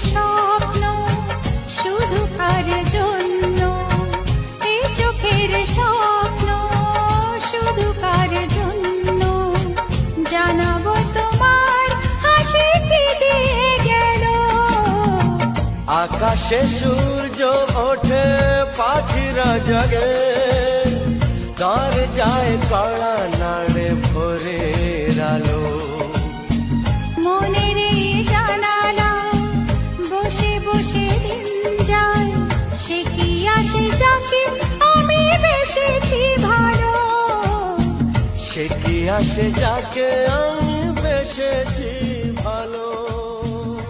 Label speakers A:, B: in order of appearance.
A: স্বপ্ন, শুধু জন্য? স্বপ্ন, শুধু জন্য? আকাশে সূর্য ওঠে, পাখিরা জাগে। তার যায় কড়া নাড়ে
B: ভরে। আসে যাকে আমি বেসেছি ভালো।
A: সে কি আসে যাকে আমি